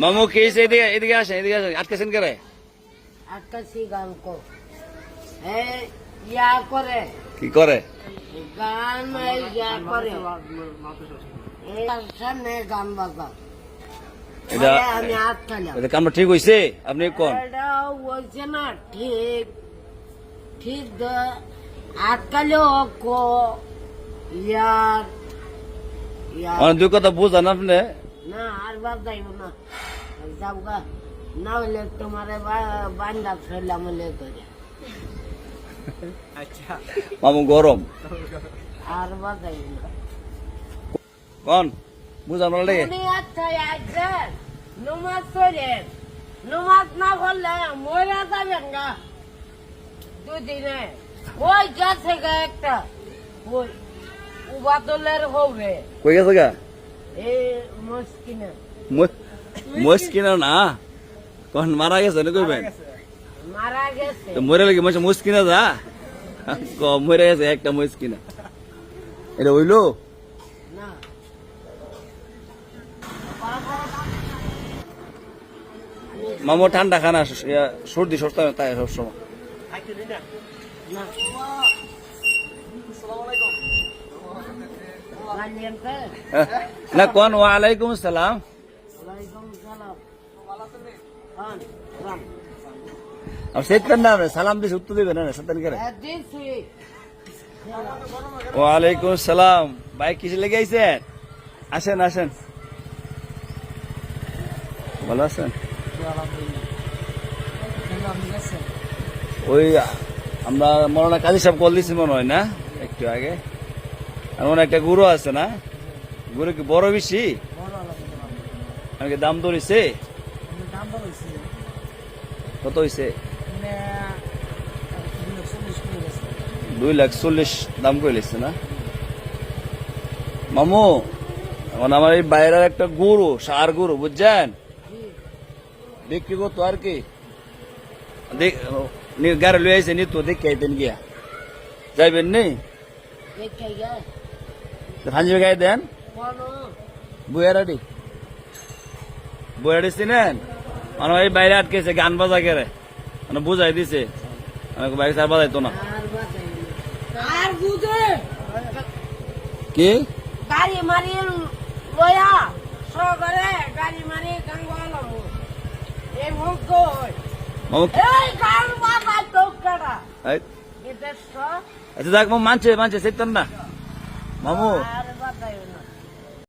মামু কি এদিকে এদিকে আসেন এদিকে আসেন। আটকেছেন করে? আকাশি গান ইয়া করে। কি করে? গান ইয়া করে। সামনে গান বাজা। এটা পরে আমি হাত খাইলাম এটা কামটা ঠিক হয়েছে আপনি কোন? এটা না ঠিক। ঠিক খাইলেও কো ইয়ার। অনেক দুই কথা বুঝান আপনি। না আর বার যাইব না। যাও গা। না হলে তোমারে বান্দা ফেলাম হলে করে মামু গরম। আর বার যাইব না। কোন বুঝান লাগে আচ্ছা আসছেন নমাজ করেন নমাজ না করলে মরা যাবেন গা। দুদিনে। ওই গেছে গা একটা। ওই উবাদলের হবে কই গেছে গা? এই মুসকিনে মুসকিনা না? কোন মারা গেছে না কইবেন মারা গেছে। তো মরে লাগে মাসে মুসকিনা যা। ক মরে গেছে একটা মুসকিনা এটা হইল? না। মামু ঠান্ডা খানা সর্দি সস্তা তাই সবসময়। না। না কোন ওয়ালাইকুম আসসালাম সালাম দিস উত্তর সেতেন করে ওয়ালাইকুম আসসালাম ভাই কিসে লেগে আইছেন আসেন আসেন ভালো আছেন ওই আমরা মরনা কাজী সাহেব কল দিছি মনে হয় না একটু আগে মনে হয় একটা গুরু আছে না? গুরু কি বড় বেশি? দাম ধরেছে কত হয়েছে দুই লাখ চল্লিশ দাম করে লিখছে না? মামু, এখন আমার এই বাইরের একটা গরু সার গরু বুঝছেন? বিক্রি করতো আর কি। গাড়ি লয়ে আইছে নি তো দেখে আইতেন গিয়া। যাইবেন নি? দেখে গে ভাঞ্জি গাই দেন। বুয়ারাডি বুয়ারাডি চিনেন? মানে এই বাইরে আটকেছে গান বাজা করে। মানে বুঝাই দিছে। মানে বাইরে সার বাজাইতো না। কি? গাড়ি মারি লয়া সগরে গাড়ি মারি গাঙ্গালাম এই মামু এই গান বাবা তোকড়া এই, এটা আচ্ছা দেখ মানছে মানছে সেতেন না। মামু।